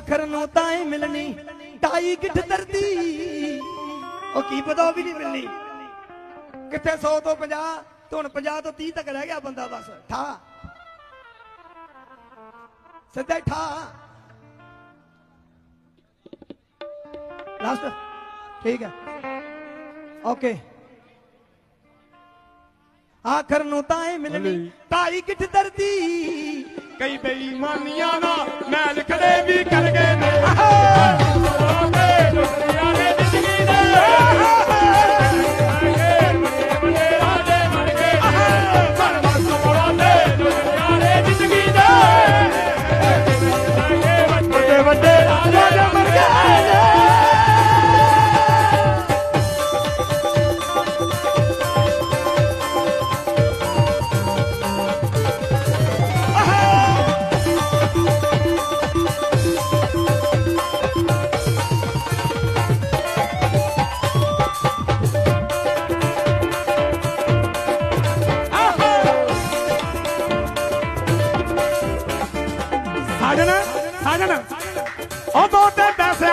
ਆਖਰ ਨੂੰ ਤਾਂ ਹੀ ਮਿਲਣੀ ਢਾਈ ਗਿੱਠ ਦਰਦੀ। ਉਹ ਕੀ ਪਤਾ ਉਹ ਵੀ ਨਹੀਂ ਮਿਲਣੀ। ਕਿੱਥੇ 100 ਤੋਂ 50 ਤੇ ਹੁਣ 50 ਤੋਂ 30 ਤੱਕ ਰਹਿ ਗਿਆ ਬੰਦਾ ਬਸ। ਠਾ। ਸਿੱਧਾ ਠਾ। ਲਾਸਟ ਠੀਕ ਹੈ। ਓਕੇ ਆਖਰ ਨੂੰ ਤਾਂ ਹੀ ਮਿਲਣੀ ਢਾਈ ਗਿੱਠ ਦਰਦੀ। ਕਈ ਬੇਈਮਾਨੀਆਂ ਨਾਲ ਮੈਲ ਖੜੇ ਵੀ ਕਰ ਗਏ ਨੇ। ਆਹੇ ਦੁਨੀਆ ਨੇ ਜ਼ਿੰਦਗੀ ਦੇ ਵੱਡੇ ਵੱਡੇ ਸਾਜਣ ਸਾਜਣ। ਉਹ ਦੋ ਤੇ ਪੈਸਿਆਂ